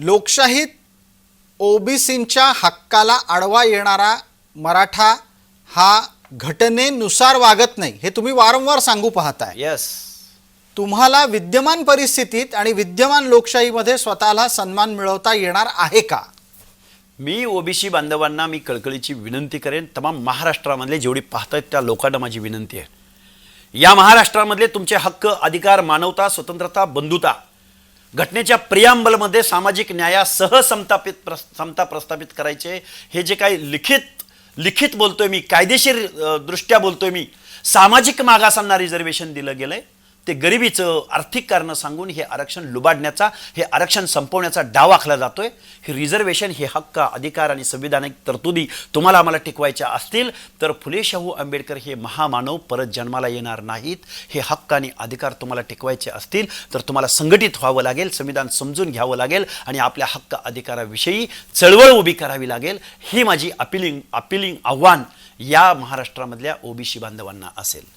लोकशाहीत ओबीसींच्या हक्काला आडवा येणारा मराठा हा घटनेनुसार वागत नाही. हे तुम्ही वारंवार सांगू पाहताय. येस तुम्हाला विद्यमान परिस्थितीत आणि विद्यमान लोकशाहीमध्ये स्वतःला सन्मान मिळवता येणार आहे का? मी ओबीसी बांधवांना मी कळकळीची विनंती करेन. तमाम महाराष्ट्रामधले जेवढी पाहतायत त्या लोकांना माझी विनंती आहे. या महाराष्ट्रामधले तुमचे हक्क अधिकार मानवता स्वतंत्रता बंधुता घटनेच्या प्रियांबलमध्ये सामाजिक न्यायासह समतापित प्र समता प्रस्थापित करायचे. हे जे काही लिखित लिखित बोलतोय मी कायदेशीर दृष्ट्या बोलतोय मी सामाजिक मागासांना रिझर्वेशन दिलं गेलंय. ते गरिबीचं आर्थिक कारणं सांगून हे आरक्षण लुबाडण्याचा हे आरक्षण संपवण्याचा डाव आखला जातोय. हे रिझर्वेशन हे हक्क अधिकार आणि संविधानिक तरतुदी तुम्हाला आम्हाला टिकवायच्या असतील तर फुले शाहू आंबेडकर हे महामानव परत जन्माला येणार नाहीत. हे हक्क आणि अधिकार तुम्हाला टिकवायचे असतील तर तुम्हाला संघटित व्हावं लागेल संविधान समजून घ्यावं लागेल आणि आपल्या हक्क अधिकाराविषयी चळवळ उभी करावी लागेल. ही माझी अपिलिंग अपिलिंग आव्हान या महाराष्ट्रामधल्या ओबीसी बांधवांना असेल.